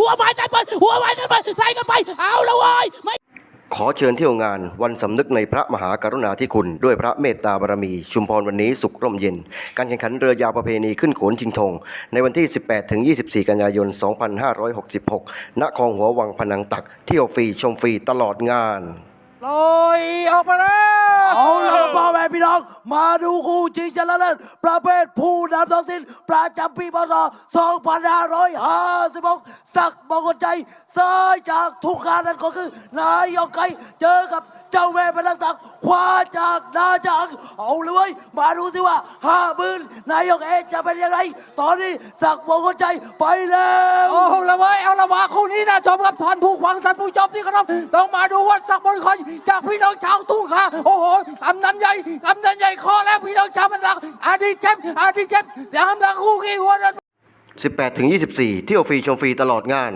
หัวไม้ใจเปิดหัวไม้ใจเปิดใส่กันไป เอาละเว้ยไม่ขอเชิญเที่ยวงานวันสำนึกในพระมหากรุณาธิคุณ ด้วยพระเมตตาบารมี ชุมพรวันนี้สุขร่มเย็น การแข่งขันเรือยาวประเพณีขึ้นโขนชิงธงในวันที่ 18 ถึง 24 กันยายน 2566 ณคลองหัววังพนังตัก เที่ยวฟรีชมฟรีตลอดงานลอยอ พี่น้อง มาดูคู่ชิงชนะเลิศประเภทผู้นำท้องถิ่นประจำปีพศ2556สักมงคลใจซ้ายจากทุกขานนั่นก็คือนายกไก่เจอกับเจ้าแม่พลังตักคว้าจากนาจังเอาเลยว้ยมาดูสิว่าห้าหมื่นนายกเอจะเป็นยังไงตอนนี้สักมงคลใจไปแล้วโอ้โหละเว้ย ที่น่าชมครับท่านผู้ฟังท่านผู้ชมที่เคารพต้องมาดูวัดสักบนคอยจากพี่น้องชาวทุ่งค่ะโอ้โหกำนันใหญ่กำนันใหญ่คอแล้วพี่น้องชาวมันรักอาดิเจ็บอาดิเจ็บยามรังคู่ขี้หัว18ถึง24 เที่ยวฟรีชมฟรีตลอดงาน